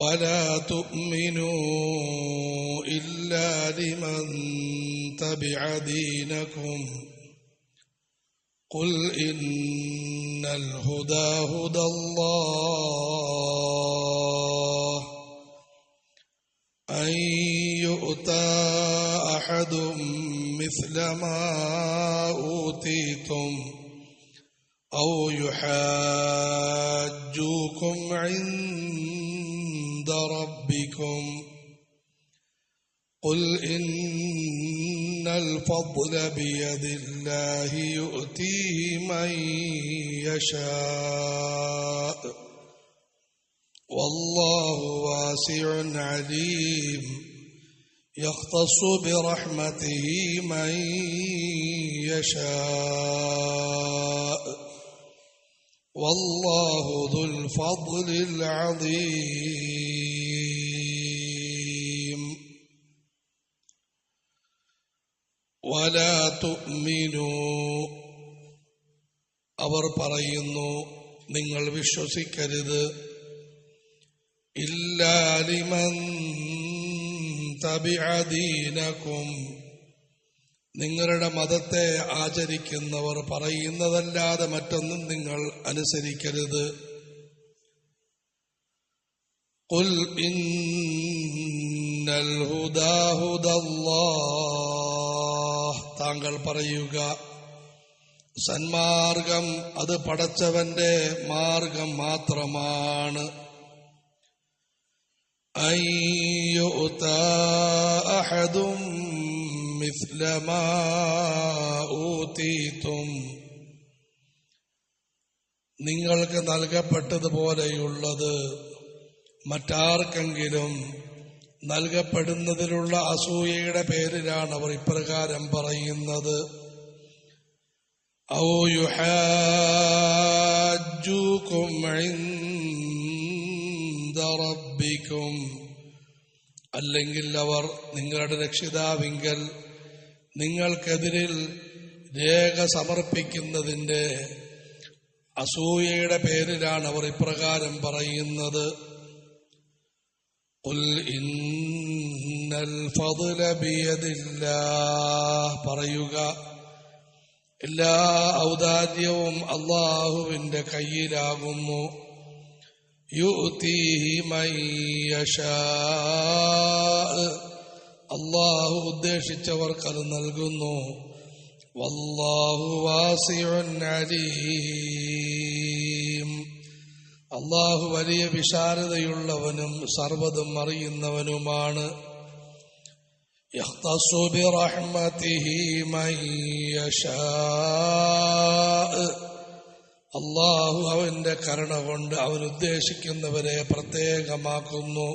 ولا تؤمنوا إلا لمن تبع دينكم. قل إن الهدى هدى الله. أن يؤتى أحد مثل ما أوتيتم أو يحاجوكم عند ربكم. قل إن الفضل بيد الله يؤتيه من يشاء. والله واسع عليم. يختص برحمته من يشاء. والله ذو الفضل العظيم. അവർ പറയുന്നു നിങ്ങൾ വിശ്വസിക്കരുത് ഇല്ലാലിമൻ തബിഅദീനക്കും നിങ്ങളുടെ മതത്തെ ആചരിക്കുന്നവർ പറയുന്നതല്ലാതെ മറ്റൊന്നും നിങ്ങൾ അനുസരിക്കരുത് قل إن الهدى هدى الله താങ്കൾ പറയുക സന്മാർഗം അത് പടച്ചവന്റെ മാർഗം മാത്രമാണ്. അയ്യോതും ഊത്തീത്തും നിങ്ങൾക്ക് നൽകപ്പെട്ടതുപോലെയുള്ളത് മറ്റാർക്കെങ്കിലും നൽകപ്പെടുന്നതിലുള്ള അസൂയയുടെ പേരിലാണ് അവർ ഇപ്രകാരം പറയുന്നത്. റബ്ബിക്കും അല്ലെങ്കിൽ അവർ നിങ്ങളുടെ രക്ഷിതാവിങ്കൽ നിങ്ങൾക്കെതിരിൽ രേഖ സമർപ്പിക്കുന്നതിന്റെ അസൂയയുടെ പേരിലാണ് അവർ ഇപ്രകാരം പറയുന്നത്. قل إن الفضل بيد الله പറയുക എല്ലാ ഔദാര്യവും അള്ളാഹുവിന്റെ കയ്യിലാകുന്നു യുഅ്തീഹി മൻ യശാ അള്ളാഹു ഉദ്ദേശിച്ചവർക്ക് അത് നൽകുന്നു വല്ലാഹു വാസിഉൻ അലീം അള്ളാഹു വലിയ വിശാലതയുള്ളവനും സർവതും അറിയുന്നവനുമാണ് يختص برحمته من يشاء അള്ളാഹു അവന്റെ കരുണ കൊണ്ട് അവൻ ഉദ്ദേശിക്കുന്നവരെ പ്രത്യേകമാക്കുന്നു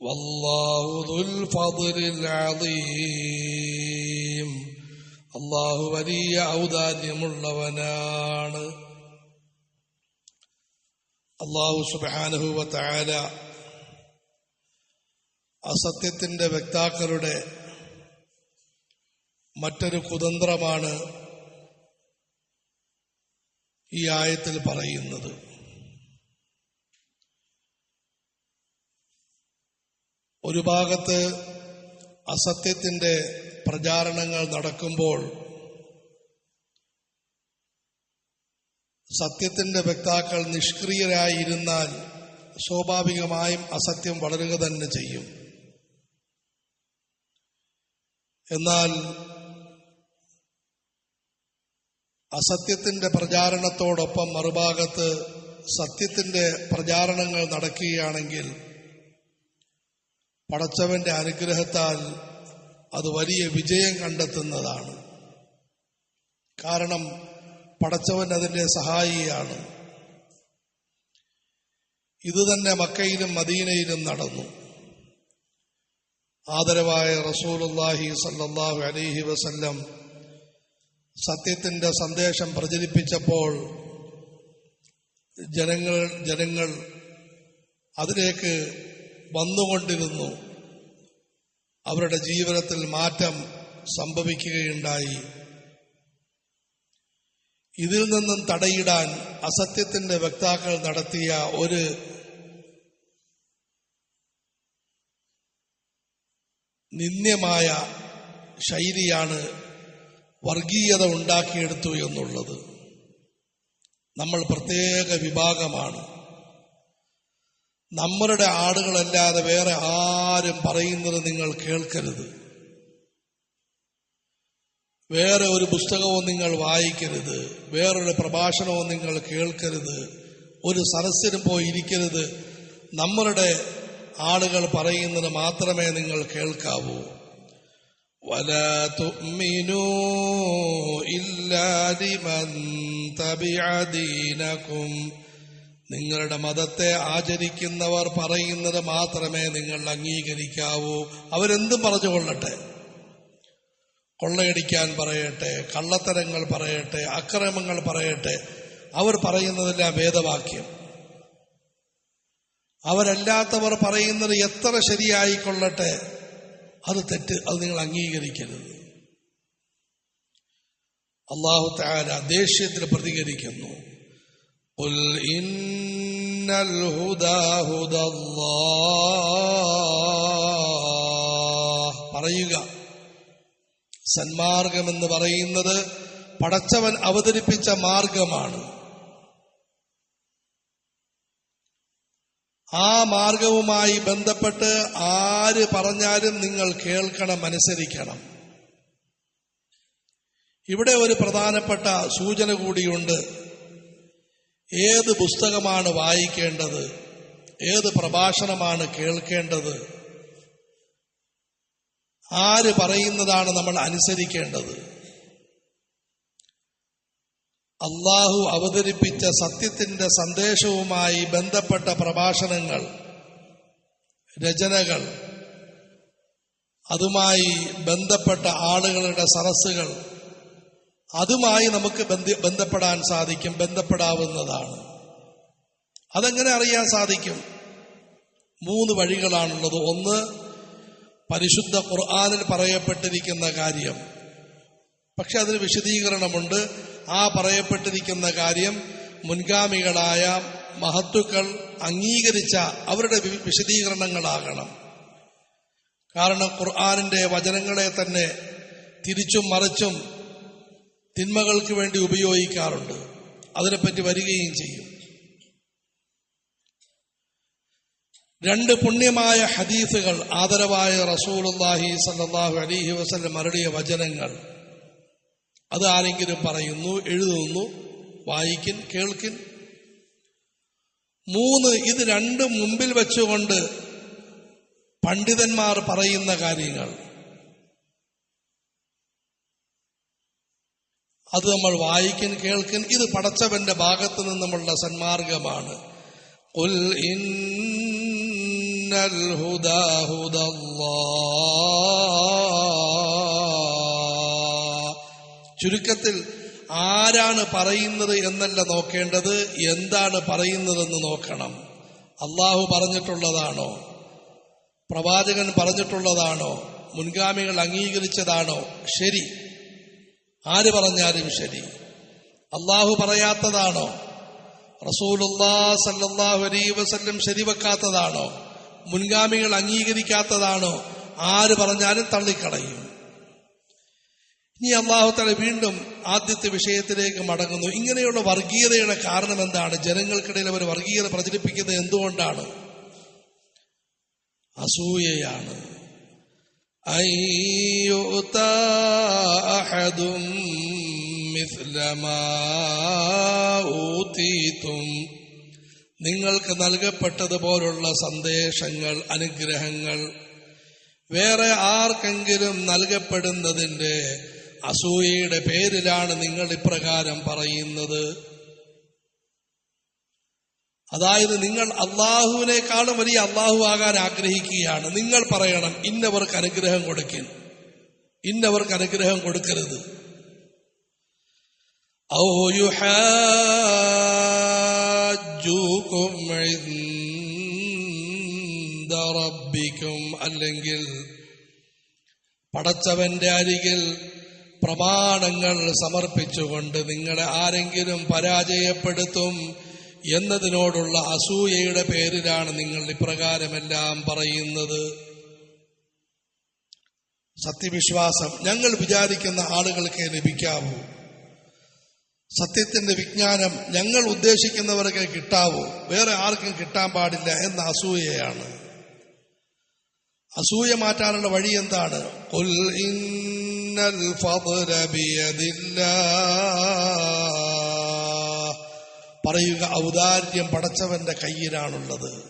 വല്ലാഹു ദുൽ ഫദ്ലിൽ അളീം അള്ളാഹു വലിയ ഔദാര്യമുള്ളവനാണ് അള്ളാഹു സുബാനുഹുവ താര അസത്യത്തിന്റെ വക്താക്കളുടെ മറ്റൊരു കുതന്ത്രമാണ് ഈ ആയത്തിൽ പറയുന്നത്. ഒരു ഭാഗത്ത് അസത്യത്തിന്റെ പ്രചാരണങ്ങൾ നടക്കുമ്പോൾ സത്യത്തിന്റെ വക്താക്കൾ നിഷ്ക്രിയരായിരുന്നാൽ സ്വാഭാവികമായും അസത്യം വളരുക തന്നെ ചെയ്യും. എന്നാൽ അസത്യത്തിന്റെ പ്രചാരണത്തോടൊപ്പം മറുഭാഗത്ത് സത്യത്തിന്റെ പ്രചാരണങ്ങൾ നടക്കുകയാണെങ്കിൽ പടച്ചവന്റെ അനുഗ്രഹത്താൽ അത് വലിയ വിജയം കണ്ടെത്തുന്നതാണ്. കാരണം പടച്ചവൻ അതിന്റെ സഹായിയാണ്. ഇത് തന്നെ മക്കയിലും മദീനയിലും നടന്നു. ആദരവായ റസൂലുല്ലാഹി സല്ലാഹു അലൈഹി വസല്ലം സത്യത്തിന്റെ സന്ദേശം പ്രചരിപ്പിച്ചപ്പോൾ ജനങ്ങൾ ജനങ്ങൾ അതിലേക്ക് വന്നുകൊണ്ടിരുന്നു. അവരുടെ ജീവിതത്തിൽ മാറ്റം സംഭവിക്കുകയുണ്ടായി. ഇതിൽ നിന്നും തടയിടാൻ അസത്യത്തിന്റെ വക്താക്കൾ നടത്തിയ ഒരു നിന്ദ്യമായ ശൈലിയാണ് വർഗീയത ഉണ്ടാക്കിയെടുത്തു എന്നുള്ളത്. നമ്മൾ പ്രത്യേക വിഭാഗമാണ്. നമ്മളുടെ ആടുകളല്ലാതെ വേറെ ആരും പറയുന്നത് നിങ്ങൾ കേൾക്കരുത്. വേറെ ഒരു പുസ്തകവും നിങ്ങൾ വായിക്കരുത്. വേറൊരു പ്രഭാഷണവും നിങ്ങൾ കേൾക്കരുത്. ഒരു സരസ്സിനും പോയി ഇരിക്കരുത്. നമ്മളുടെ ആളുകൾ പറയുന്നത് മാത്രമേ നിങ്ങൾ കേൾക്കാവൂ. വല തുമിനു ഇല്ലാതിമൻ നിങ്ങളുടെ മതത്തെ ആചരിക്കുന്നവർ പറയുന്നത് മാത്രമേ നിങ്ങൾ അംഗീകരിക്കാവൂ. അവരെന്തും പറഞ്ഞുകൊള്ളട്ടെ. കൊള്ളയടിക്കാൻ പറയട്ടെ കള്ളത്തരങ്ങൾ പറയട്ടെ അക്രമങ്ങൾ പറയട്ടെ അവർ പറയുന്നതെല്ലാം വേദവാക്യം. അവരല്ലാത്തവർ പറയുന്നത് എത്ര ശരിയായിക്കൊള്ളട്ടെ അത് തെറ്റ് അത് നിങ്ങൾ അംഗീകരിക്കരുത്. അള്ളാഹു താര ദേഷ്യത്തിൽ പ്രതികരിക്കുന്നു. പറയുക സന്മാർഗമെന്ന് പറയുന്നത് പടച്ചവൻ അവതരിപ്പിച്ച മാർഗമാണ്. ആ മാർഗവുമായി ബന്ധപ്പെട്ട് ആര് പറഞ്ഞാലും നിങ്ങൾ കേൾക്കണം അനുസരിക്കണം. ഇവിടെ ഒരു പ്രധാനപ്പെട്ട സൂചന കൂടിയുണ്ട്. ഏത് പുസ്തകമാണ് വായിക്കേണ്ടത്? ഏത് പ്രഭാഷണമാണ് കേൾക്കേണ്ടത്? ആര് പറയുന്നതാണ് നമ്മൾ അനുസരിക്കേണ്ടത്? അള്ളാഹു അവതരിപ്പിച്ച സത്യത്തിന്റെ സന്ദേശവുമായി ബന്ധപ്പെട്ട പ്രഭാഷണങ്ങൾ രചനകൾ അതുമായി ബന്ധപ്പെട്ട ആളുകളുടെ സരസ്സുകൾ അതുമായി നമുക്ക് ബന്ധപ്പെടാൻ സാധിക്കും ബന്ധപ്പെടാവുന്നതാണ്. അതെങ്ങനെ അറിയാൻ സാധിക്കും? മൂന്ന് വഴികളാണുള്ളത്. ഒന്ന് പരിശുദ്ധ ഖുർആാനിൽ പറയപ്പെട്ടിരിക്കുന്ന കാര്യം. പക്ഷെ അതിന് വിശദീകരണമുണ്ട്. ആ പറയപ്പെട്ടിരിക്കുന്ന കാര്യം മുൻഗാമികളായ മഹത്തുക്കൾ അംഗീകരിച്ച അവരുടെ വിശദീകരണങ്ങളാകണം. കാരണം ഖുർആാനിന്റെ വചനങ്ങളെ തന്നെ തിരിച്ചും മറിച്ചും തിന്മകൾക്ക് വേണ്ടി ഉപയോഗിക്കാറുണ്ട്. അതിനെപ്പറ്റി വരികയും ചെയ്യും. രണ്ട് പുണ്യമായ ഹദീസുകൾ ആദരവായ റസൂലുല്ലാഹി സല്ലല്ലാഹു അലൈഹി വസല്ലം അരുളിയ വചനങ്ങൾ അത് ആരെങ്കിലും പറയുന്നു എഴുതുന്നു വായിക്കിൻ കേൾക്കിൻ മൂന്ന് ഇത് രണ്ടും മുമ്പിൽ വെച്ചുകൊണ്ട് പണ്ഡിതന്മാർ പറയുന്ന കാര്യങ്ങൾ അത് നമ്മൾ വായിക്കൻ കേൾക്കൻ ഇത് പടച്ചവന്റെ ഭാഗത്ത് നിന്നുമുള്ള സന്മാർഗമാണ് قل إن الهدى هدى الله ചുരുക്കത്തിൽ ആരാണ് പറയുന്നത് എന്നല്ല നോക്കേണ്ടത് എന്താണ് പറയുന്നതെന്ന് നോക്കണം അള്ളാഹു പറഞ്ഞിട്ടുള്ളതാണോ പ്രവാചകൻ പറഞ്ഞിട്ടുള്ളതാണോ മുൻഗാമികൾ അംഗീകരിച്ചതാണോ ശരി ആര് പറഞ്ഞാലും ശരി അള്ളാഹു പറയാത്തതാണോ റസൂലുല്ലാ സല്ലല്ലാഹു അലൈഹി വസല്ലം ശരിവെക്കാത്തതാണോ മുൻഗാമികൾ അംഗീകരിക്കാത്തതാണോ? ആര് പറഞ്ഞാലും തള്ളിക്കളയും. ഇനി അള്ളാഹു തല വീണ്ടും ആദ്യത്തെ വിഷയത്തിലേക്ക് മടങ്ങുന്നു. ഇങ്ങനെയുള്ള വർഗീയതയുടെ കാരണം എന്താണ്? ജനങ്ങൾക്കിടയിൽ അവർ വർഗീയത പ്രചരിപ്പിക്കുന്നത് എന്തുകൊണ്ടാണ്? അസൂയയാണ്. أن നിങ്ങൾക്ക് നൽകപ്പെട്ടതുപോലുള്ള സന്ദേശങ്ങൾ അനുഗ്രഹങ്ങൾ വേറെ ആർക്കെങ്കിലും നൽകപ്പെടുന്നതിന്റെ അസൂയയുടെ പേരിലാണ് നിങ്ങൾ ഇപ്രകാരം പറയുന്നത്. അതായത് നിങ്ങൾ അള്ളാഹുവിനേക്കാളും വലിയ അള്ളാഹു ആകാൻ ആഗ്രഹിക്കുകയാണ്. നിങ്ങൾ പറയണം ഇന്നവർക്ക് അനുഗ്രഹം കൊടുക്കൻ. ഇന്നവർക്ക് അനുഗ്രഹം കൊടുക്കരുത്. ഔ ഇൻദ റബ്ബിക്കും അല്ലെങ്കിൽ പടച്ചവന്റെ അരികിൽ പ്രമാണങ്ങൾ സമർപ്പിച്ചുകൊണ്ട് നിങ്ങളെ ആരെങ്കിലും പരാജയപ്പെടുത്തും എന്നതിനോടുള്ള അസൂയയുടെ പേരിലാണ് നിങ്ങൾ ഇപ്രകാരമെല്ലാം പറയുന്നത്. സത്യവിശ്വാസം. ഞങ്ങൾ വിചാരിക്കുന്ന ആളുകൾക്കേ ലഭിക്കാവൂ. സത്യത്തിന്റെ വിജ്ഞാനം ഞങ്ങൾ ഉദ്ദേശിക്കുന്നവർക്ക് കിട്ടാവൂ? വേറെ ആർക്കും കിട്ടാൻ പാടില്ല എന്ന അസൂയയാണ്. അസൂയ മാറ്റാനുള്ള വഴി എന്താണ്. പറയുക ഔദാര്യം പടച്ചവന്റെ കയ്യിലാണുള്ളത്.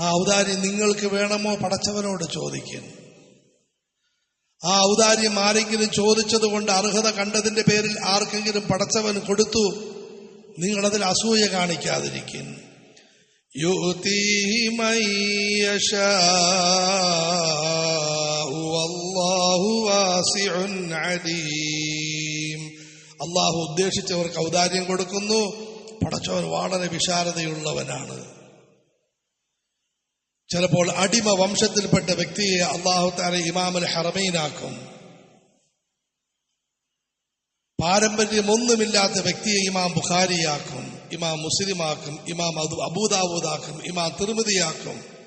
ആ ഔദാര്യം നിങ്ങൾക്ക് വേണമോ? പടച്ചവനോട് ചോദിക്കും ആ ഔദാര്യം ആരെങ്കിലും ചോദിച്ചതുകൊണ്ട് അർഹത കണ്ടതിന്റെ പേരിൽ ആർക്കെങ്കിലും പടച്ചവൻ കൊടുത്തു നിങ്ങളതിൽ അസൂയ കാണിക്കാതിരിക്കും അള്ളാഹു ഉദ്ദേശിച്ചവർക്ക് ഔദാര്യം കൊടുക്കുന്നു പടച്ചവൻ വളരെ വിശാലതയുള്ളവനാണ്. ചിലപ്പോൾ അടിമ വംശത്തിൽപ്പെട്ട വ്യക്തിയെ അള്ളാഹു താല ഇമാമുൽ ഹറമൈനാക്കും. പാരമ്പര്യമൊന്നുമില്ലാത്ത വ്യക്തിയെ ഇമാം ബുഖാരിയാക്കും ഇമാം മുസ്ലിമാക്കും ഇമാം അബു- അബൂദാവൂദാക്കും ഇമാം തിരുമതിയാക്കും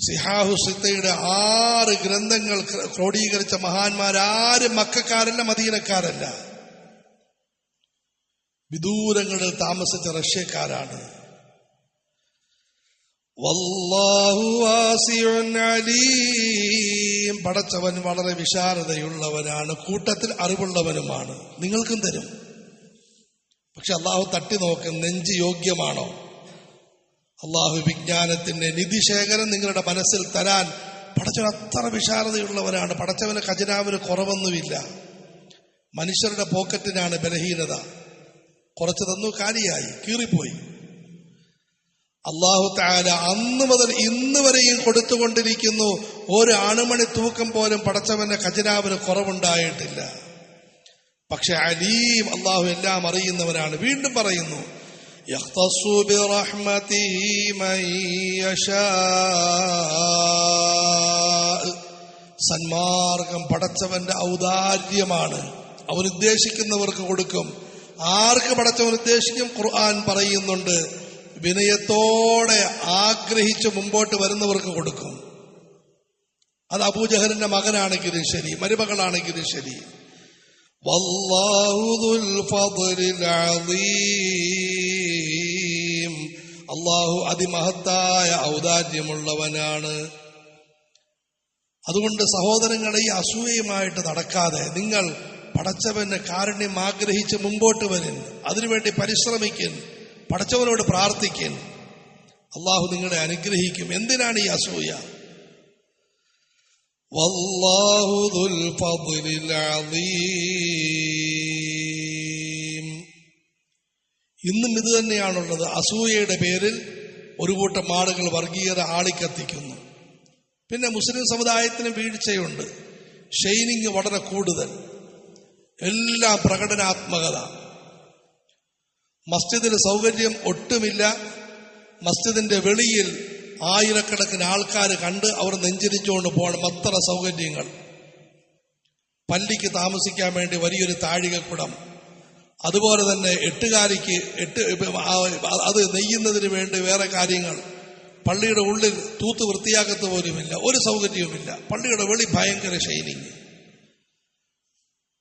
സിഹാഹു സിത്തയുടെ ആറ് ഗ്രന്ഥങ്ങൾ ക്ര- ക്രോഡീകരിച്ച മഹാന്മാരാരും മക്കാരല്ല മദീനക്കാരല്ല. വിദൂരങ്ങളിൽ താമസിച്ച റഷ്യക്കാരാണ്. അലീം. പടച്ചവൻ വളരെ വിശാലതയുള്ളവനാണ് കൂട്ടത്തിൽ അറിവുള്ളവനുമാണ്. നിങ്ങൾക്കും തരും. പക്ഷെ അള്ളാഹു തട്ടി നോക്കും നെഞ്ച് യോഗ്യമാണോ? അള്ളാഹു വിജ്ഞാനത്തിന്റെ നിധിശേഖരം നിങ്ങളുടെ മനസ്സിൽ തരാൻ പടച്ചവൻ അത്ര വിശാലതയുള്ളവനാണ്. പടച്ചവന് ഖജനാവിന് കുറവൊന്നുമില്ല. മനുഷ്യരുടെ പോക്കറ്റിനാണ് ബലഹീനത. കുറച്ച് തന്നു കാലിയായി കീറിപ്പോയി. അള്ളാഹു താല അന്ന് മുതൽ ഇന്ന് വരെയും കൊടുത്തുകൊണ്ടിരിക്കുന്നു. ഒരു ആണുമണി തൂക്കം പോലും പടച്ചവന്റെ ഖജനാവിന് കുറവുണ്ടായിട്ടില്ല. പക്ഷെ അലീം അള്ളാഹു എല്ലാം അറിയുന്നവനാണ്. വീണ്ടും പറയുന്നു സന്മാർഗം പടച്ചവന്റെ ഔദാര്യമാണ്. അവനുദ്ദേശിക്കുന്നവർക്ക് കൊടുക്കും. ആർക്ക് പടച്ചവൻ ഉദ്ദേശിക്കും? ഖുർആൻ പറയുന്നുണ്ട് വിനയത്തോടെ ആഗ്രഹിച്ച് മുമ്പോട്ട് വരുന്നവർക്ക് കൊടുക്കും. അത് അബൂജഹലിന്റെ മകനാണെങ്കിലും ശരി മരുമകളാണെങ്കിലും ശരി. അള്ളാഹു അതിമഹത്തായ ഔദാര്യമുള്ളവനാണ്. അതുകൊണ്ട് സഹോദരങ്ങളെ ഈ അസൂയയുമായിട്ട് നടക്കാതെ നിങ്ങൾ പടച്ചവന് കാരുണ്യം ആഗ്രഹിച്ച് മുമ്പോട്ട് വരും അതിനുവേണ്ടി പരിശ്രമിക്കും പടച്ചവനോട് പ്രാർത്ഥിക്കൻ അള്ളാഹു നിങ്ങളെ അനുഗ്രഹിക്കും. എന്തിനാണ് ഈ അസൂയ. ഇന്നും ഇത് തന്നെയാണുള്ളത്. അസൂയയുടെ പേരിൽ ഒരു കൂട്ടം ആളുകൾ വർഗീയത ആളിക്കത്തിക്കുന്നു. പിന്നെ മുസ്ലിം സമുദായത്തിന് വീഴ്ചയുണ്ട്. ഷെയ്നിങ് വളരെ കൂടുതൽ. എല്ലാം പ്രകടനാത്മകത. മസ്ജിദിന് സൗകര്യം ഒട്ടുമില്ല. മസ്ജിദിന്റെ വെളിയിൽ ആയിരക്കണക്കിന് ആൾക്കാർ കണ്ട് അവർ നെഞ്ചിരിച്ചുകൊണ്ട് പോകണം. അത്ര സൗകര്യങ്ങൾ. പള്ളിക്ക് താമസിക്കാൻ വേണ്ടി വലിയൊരു താഴികക്കുടം. അതുപോലെ തന്നെ എട്ടുകാരിക്ക് എട്ട് അത് നെയ്യുന്നതിന് വേണ്ടി വേറെ കാര്യങ്ങൾ. പള്ളിയുടെ ഉള്ളിൽ തൂത്ത് വൃത്തിയാക്കത്ത് പോലുമില്ല. ഒരു സൗകര്യവുമില്ല. പള്ളിയുടെ വെളി ഭയങ്കര ഷൈനിങ്.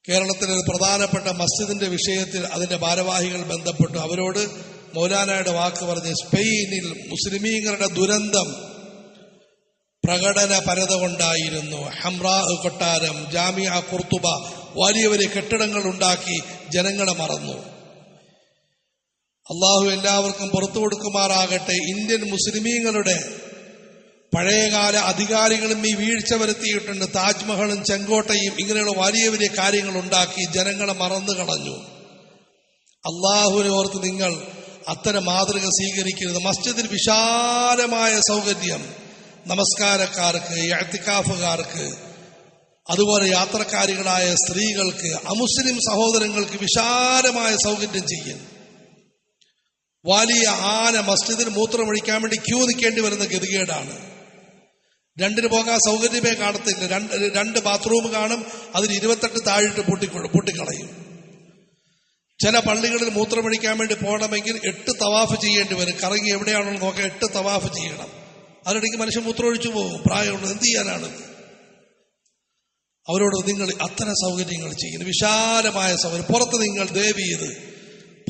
കേരളത്തിലെ പ്രധാനപ്പെട്ട മസ്ജിദിന്റെ വിഷയത്തിൽ അതിന്റെ ഭാരവാഹികൾ ബന്ധപ്പെട്ടു. അവരോട് മൗലാനയുടെ വാക്ക് പറഞ്ഞ് സ്പെയിനിൽ മുസ്ലിമീങ്ങളുടെ ദുരന്തം പ്രകടന പരത കൊണ്ടായിരുന്നു ഹംറാ കൊട്ടാരം ജാമിയ കുർത്തുബ വലിയ വലിയ കെട്ടിടങ്ങൾ ഉണ്ടാക്കി ജനങ്ങളെ മറന്നു. അള്ളാഹു എല്ലാവർക്കും പുറത്തു കൊടുക്കുമാറാകട്ടെ. ഇന്ത്യൻ മുസ്ലിമീങ്ങളുടെ പഴയകാല അധികാരികളും ഈ വീഴ്ച വരുത്തിയിട്ടുണ്ട്. താജ്മഹലും ചെങ്കോട്ടയും ഇങ്ങനെയുള്ള വലിയ വലിയ കാര്യങ്ങൾ ഉണ്ടാക്കി ജനങ്ങളെ മറന്നു കളഞ്ഞു. അള്ളാഹുവിനെ ഓർത്ത് നിങ്ങൾ അത്തരം മാതൃക സ്വീകരിക്കരുത്. മസ്ജിദിൽ വിശാലമായ സൗകര്യം നമസ്കാരക്കാർക്ക് എഴുത്തിക്കാഫുകാർക്ക് അതുപോലെ യാത്രക്കാരികളായ സ്ത്രീകൾക്ക് അമുസ്ലിം സഹോദരങ്ങൾക്ക് വിശാലമായ സൗകര്യം ചെയ്യും. വലിയ ആന മസ്ജിദിൽ മൂത്രമൊഴിക്കാൻ വേണ്ടി ക്യൂ നിൽക്കേണ്ടി വരുന്ന ഗതികേടാണ്. രണ്ടിന് പോകാൻ സൗകര്യമേ കാണത്തില്ല. രണ്ട് രണ്ട് ബാത്റൂം കാണും അതിന് ഇരുപത്തെട്ട് താഴിട്ട് പൂട്ടിക്കൊള്ളും പൂട്ടിക്കളയും. ചില പള്ളികളിൽ മൂത്രമൊഴിക്കാൻ വേണ്ടി പോകണമെങ്കിൽ എട്ട് തവാഫ് ചെയ്യേണ്ടി വരും. കറങ്ങി എവിടെയാണെന്ന് നോക്കാൻ എട്ട് തവാഫ് ചെയ്യണം. അതിനിടയ്ക്ക് മനുഷ്യൻ മൂത്രമൊഴിച്ചു പോകും. പ്രായമുള്ളത് എന്ത് ചെയ്യാനാണ്? അവരോട് നിങ്ങൾ അത്തരം സൗകര്യങ്ങൾ ചെയ്യുന്നു വിശാലമായ സൗകര്യം. പുറത്ത് നിങ്ങൾ ദേവി ഇത്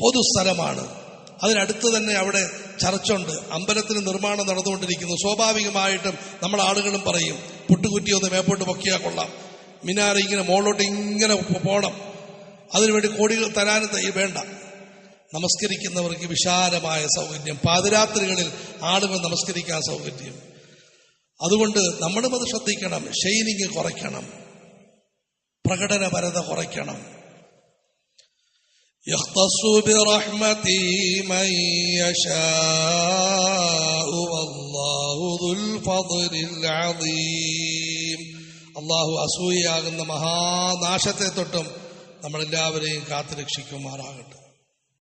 പൊതുസ്ഥലമാണ് അതിനടുത്ത് തന്നെ അവിടെ ചർച്ചുണ്ട്. അമ്പലത്തിന് നിർമ്മാണം നടന്നുകൊണ്ടിരിക്കുന്നു. സ്വാഭാവികമായിട്ടും നമ്മൾ ആളുകളും പറയും പുട്ടുകുറ്റി ഒന്ന് മേപ്പോട്ട് പൊക്കിയാൽ കൊള്ളാം. മിനാർ ഇങ്ങനെ മുകളിലോട്ട് ഇങ്ങനെ പോകണം അതിനുവേണ്ടി കോടികൾ തരാനും വേണ്ട. നമസ്കരിക്കുന്നവർക്ക് വിശാലമായ സൗകര്യം. പാതിരാത്രികളിൽ ആളുകൾ നമസ്കരിക്കാൻ സൗകര്യം. അതുകൊണ്ട് നമ്മളും അത് ശ്രദ്ധിക്കണം. ഷെയ്നിങ് കുറയ്ക്കണം. പ്രകടനപരത കുറയ്ക്കണം. يختص برحمته من يشاء والله ذو الفضل العظيم അള്ളാഹു അസൂയാകുന്ന മഹാനാശത്തെ തൊട്ടും നമ്മളെല്ലാവരെയും കാത്തുരക്ഷിക്കുമാറാകട്ടെ